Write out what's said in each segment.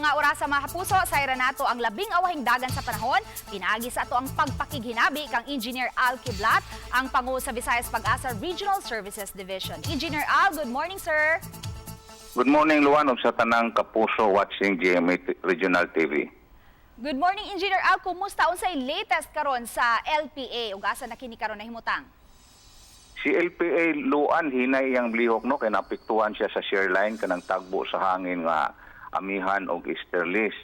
mga kapuso, sayra nato ang labing awahing dagan sa panahon. Pinagi sa ato ang pagpakighinabi kang Engineer Al Kiblat, ang pangu sa Visayas Pag-asa Regional Services Division. Engineer Al, good morning, sir. Good morning, Luan, sa tanang kapuso watching GMA Regional TV. Good morning, Engineer Al. Kumusta unsay latest karon sa LPA ug asa na kini karon na himutang? Si LPA Luan hinay iyang lihok no kay napiktuhan siya sa share line kanang tagbo sa hangin nga amihan og easterlies.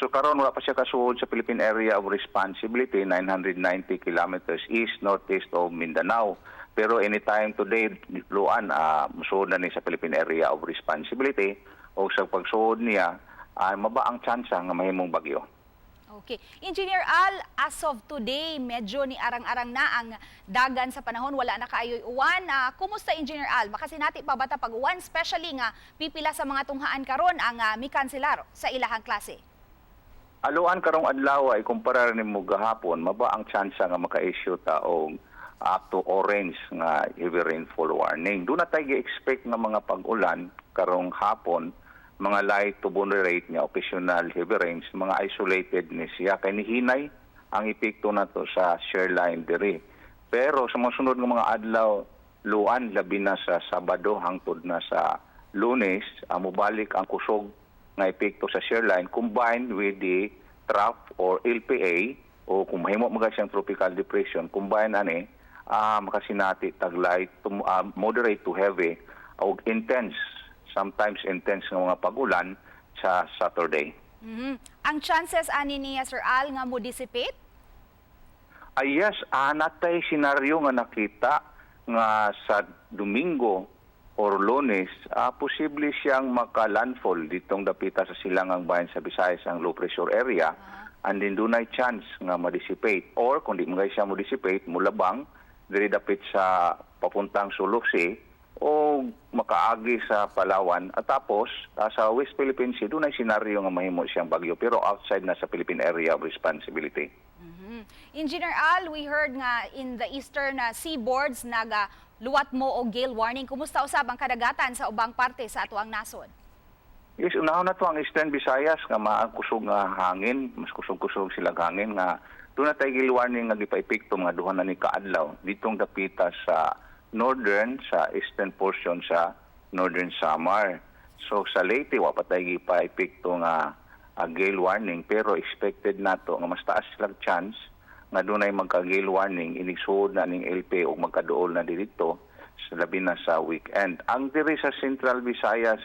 So karon wala pa siya kasuod sa Philippine Area of Responsibility 990 kilometers east northeast of Mindanao. Pero anytime today Luan uh, musuod na ni sa Philippine Area of Responsibility o sa pagsuod niya ay maba ang tsansa nga mahimong bagyo. Okay. Engineer Al, as of today, medyo ni arang-arang na ang dagan sa panahon, wala na kaayoy uwan. Ah, kumusta Engineer Al? Makasinati pa bata pag uwan, especially nga pipila sa mga tunghaan karon ang uh, mikanselar sa ilahang klase. Aluan karong adlaw ay kumpara nimo gahapon maba ang tsansa nga maka-issue ta og up to orange nga heavy rainfall warning. Do na tayo expect nga mga pag-ulan karong hapon mga light to moderate nga occasional heavy rains, mga isolated ni siya kay nihinay ang epekto nato sa share line diri. Pero sa mga sunod nga mga adlaw luan labi na sa Sabado hangtod na sa Lunes, amo balik ang kusog nga epekto sa share line combined with the trough or LPA o kung mahimo mga siyang tropical depression combine ani ah makasinati taglay to ah, moderate to heavy o intense sometimes intense nga mga pag-ulan sa Saturday. Mhm. Ang chances ani niya Sir Al nga mo dissipate? Ay yes, anatay senaryo nga nakita nga sa Domingo or Lunes, ah, posible siyang maka-landfall ditong dapita sa silangang bayan sa Visayas ang low pressure area and then dunay chance nga ma-dissipate or kung di mga siya mo-dissipate, mulabang diri dapit sa papuntang Suluksi o makaagi sa Palawan at tapos ah, sa West Philippine Sea dunay senaryo nga mahimo siyang bagyo pero outside na sa Philippine Area of Responsibility. Mhm. Engineer Al, we heard nga in the eastern uh, seaboards naga luwat mo og gale warning. Kumusta usab ang kadagatan sa ubang parte sa atuang nasod? Yes, unahon na to ang Eastern Visayas nga maakusog nga hangin, mas kusog-kusog sila hangin nga doon na tayo warning nga gipaipikto mga duha na ni kaadlaw ditong dapita sa northern sa eastern portion sa northern Samar. So sa Leyte wa pa gipaipikto nga ah, gale warning pero expected nato nga mas taas sila chance nga dunay magka-gale warning inisud na ning LP o magkaduol na dito sa labi na sa weekend. Ang diri sa Central Visayas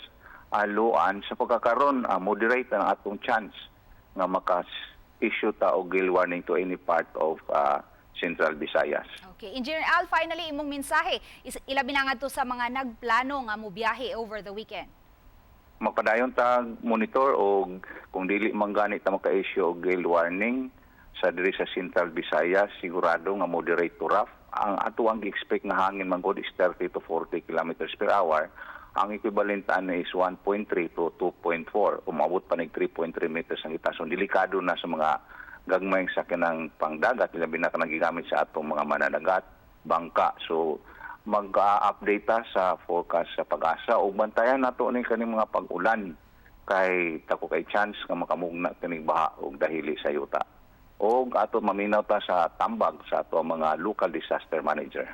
aluan sa pagkakaron ah, moderate ang atong chance nga maka-issue ta og gale warning to any part of ah, Central Visayas. Okay, Engineer Al, finally imong mensahe is ilabi na nga to sa mga nagplano nga mo biyahe over the weekend. Magpadayon ta monitor o kung dili man gani ta maka-issue og gale warning sa diri sa Central Visayas sigurado nga moderate to rough. Ang ato ang expect nga hangin man is 30 to 40 kilometers per hour. Ang equivalent ano is 1.3 to 2.4. Umabot pa nig 3.3 meters ang itason. Delikado na sa mga gagmayng sa kanang pangdagat, labi na kanang gigamit sa atong mga mananagat, bangka. So mag-update ta sa forecast sa pag-asa ug bantayan nato ni kaning mga pag-ulan kay tako kay chance nga makamugna kining baha ug dahili sa yuta. Og ato maminaw ta sa tambag sa ato mga local disaster manager.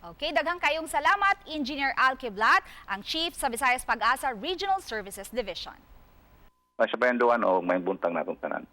Okay, daghang kayong salamat, Engineer Al Kiblat, ang Chief sa Visayas Pag-asa Regional Services Division. Sa bayan duwan og may buntang natong tanan.